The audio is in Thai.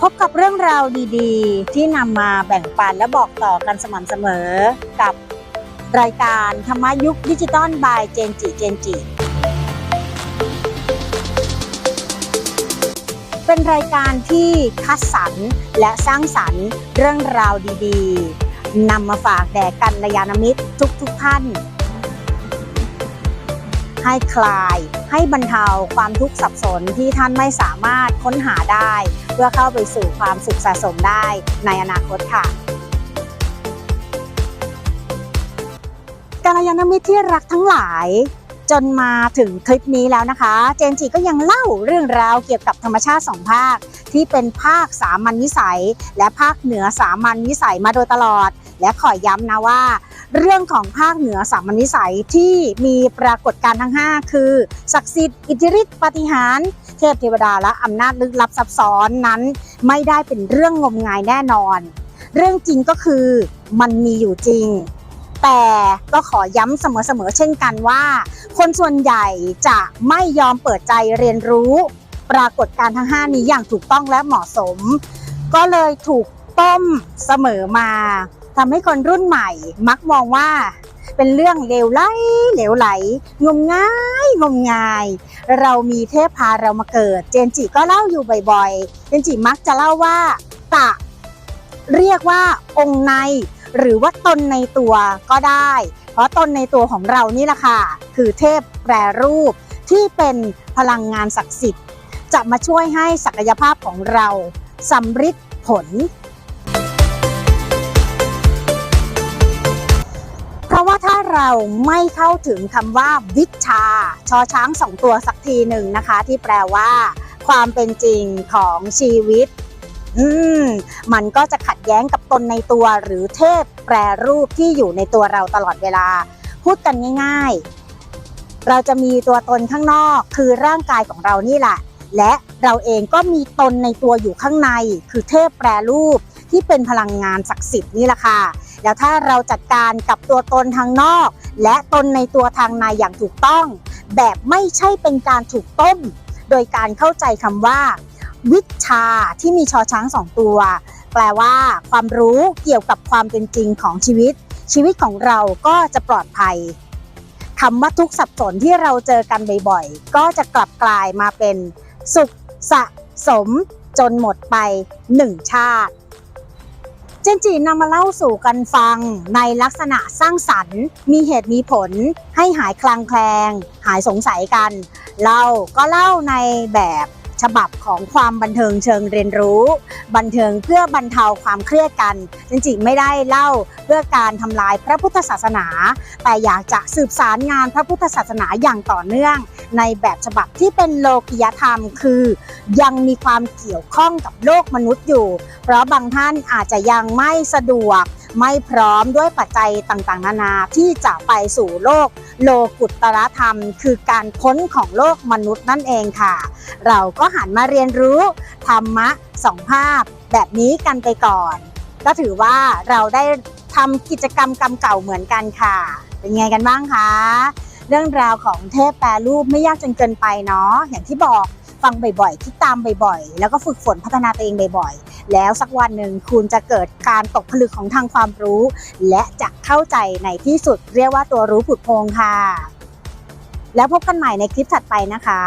พบกับเรื่องราวดีๆ ที่นำมาแบ่งปันและบอกต่อกันสม่ำเสมอ กับรายการธรรมยุคดิจิตอลบายเจนจิเจนจิ เป็นรายการที่คัดสรรและสร้างสรรค์เรื่องราวดีๆนำมาฝากแด่กันระยาณมิตรทุกๆท่าน ให้คลาย ให้บรรเทาความทุกข์สับสนที่ท่านไม่สามารถค้นหาได้ เพื่อเข้าไปสู่ความสุขสะสมได้ในอนาคตค่ะกัลยาณมิตรที่รักทั้งหลาย จนมาถึงคลิปนี้แล้วนะคะ เจนจิก็ยังเล่าเรื่องราวเกี่ยวกับธรรมชาติสองภาค ที่เป็นภาคสามัญวิสัย และภาคเหนือสามัญวิสัยมาโดยตลอด และขอย้ำนะว่า เรื่องของภาคเหนือสามัญวิสัยที่มีปรากฏการณ์ทั้ง 5 คือ ศักดิ์สิทธิ์อิทธิฤทธิปฏิหารเทพเทวดาและอำนาจลึกลับซับซ้อนนั้น ไม่ได้เป็นเรื่องงมงายแน่นอน เรื่องจริงก็คือมันมีอยู่จริง แต่ก็ขอย้ำเสมอๆเช่นกันว่า คนส่วนใหญ่จะไม่ยอมเปิดใจเรียนรู้ ปรากฏการณ์ทั้ง 5 นี้อย่างถูกต้องและเหมาะสม ก็เลยถูกต้มเสมอมา ทำให้คนรุ่นใหม่ มักมองว่าเป็นเรื่องเลวไหลเหลวไหล งมง่ายงมงาย เรามีเทพพาเรามาเกิด เจนจิก็เล่าอยู่บ่อยๆ เจนจิมักจะเล่าว่า ตะ เรียกว่าองค์ใน หรือว่าตนในตัวก็ได้ เพราะตนในตัวของเรานี่แหละค่ะ คือเทพแปรรูปที่เป็นพลังงานศักดิ์สิทธิ์ จะมาช่วยให้ศักยภาพของเราสำฤทธิ์ผล เราไม่เข้าถึงคำว่าวิชา ชอช้างสองตัวสักทีหนึ่งนะคะ ที่แปลว่า ความเป็นจริงของชีวิต อืมมันก็จะขัดแย้งกับตนในตัวหรือเทพแปรรูปที่อยู่ในตัวเราตลอดเวลา พูดกันง่ายๆ เราจะมีตัวตนข้างนอกคือร่างกายของเรานี่แหละ และเราเองก็มีตนในตัวอยู่ข้างใน คือเทพแปรรูป ที่เป็นพลังงานศักดิ์สิทธิ์นี่แหละค่ะ แล้วถ้าเราจัดการกับตัวตนทางนอก และตนในตัวทางในอย่างถูกต้อง แบบไม่ใช่เป็นการถูกต้ม โดยการเข้าใจคำว่า วิชาที่มีชอช้างสองตัว แปลว่า ความรู้เกี่ยวกับความเป็นจริงของชีวิต ชีวิตของเราก็จะปลอดภัยคำว่าทุกสับสนที่เราเจอกันบ่อยๆ ก็จะกลับกลายมาเป็นสุขสะสมจนหมดไปหนึ่งชาติ จนจีนำมาเล่าสู่กันฟังในลักษณะสร้างสรรค์ มีเหตุมีผล ให้หายคลางแคลง หายสงสัยกัน เราก็เล่าในแบบ ฉบับของความบันเทิงเชิงเรียนรู้ บันเทิงเพื่อบรรเทาความเครียดกันจริงๆไม่ได้เล่าเพื่อการทำลายพระพุทธศาสนา แต่อยากจะสืบสารงานพระพุทธศาสนาอย่างต่อเนื่อง ในแบบฉบับที่เป็นโลกิยธรรม คือ ยังมีความเกี่ยวข้องกับโลกมนุษย์อยู่ เพราะบางท่านอาจจะยังไม่สะดวก ไม่พร้อมด้วยปัจจัยต่างๆ นานาที่จะไปสู่โลก โลกุตรธรรม คือการพ้นของโลกมนุษย์นั่นเองค่ะ เราก็หันมาเรียนรู้ธรรมะสองภาพ แบบนี้กันไปก่อน ก็ถือว่าเราได้ทำกิจกรรมกรรมเก่าเหมือนกันค่ะ เป็นไงกันบ้างคะเรื่องราวของเทพแปรรูปไม่ยากจนเกินไปเนาะอย่างที่บอกฟังบ่อยๆ คิดตามบ่อยๆ แล้วก็ฝึกฝนพัฒนาตัวเองบ่อยๆ แล้วสักวันหนึ่งคุณจะเกิดการตกผลึกของทางความรู้ และจะเข้าใจในที่สุดเรียกว่าตัวรู้ผุดโพงค่ะ แล้วพบกันใหม่ในคลิปถัดไปนะคะ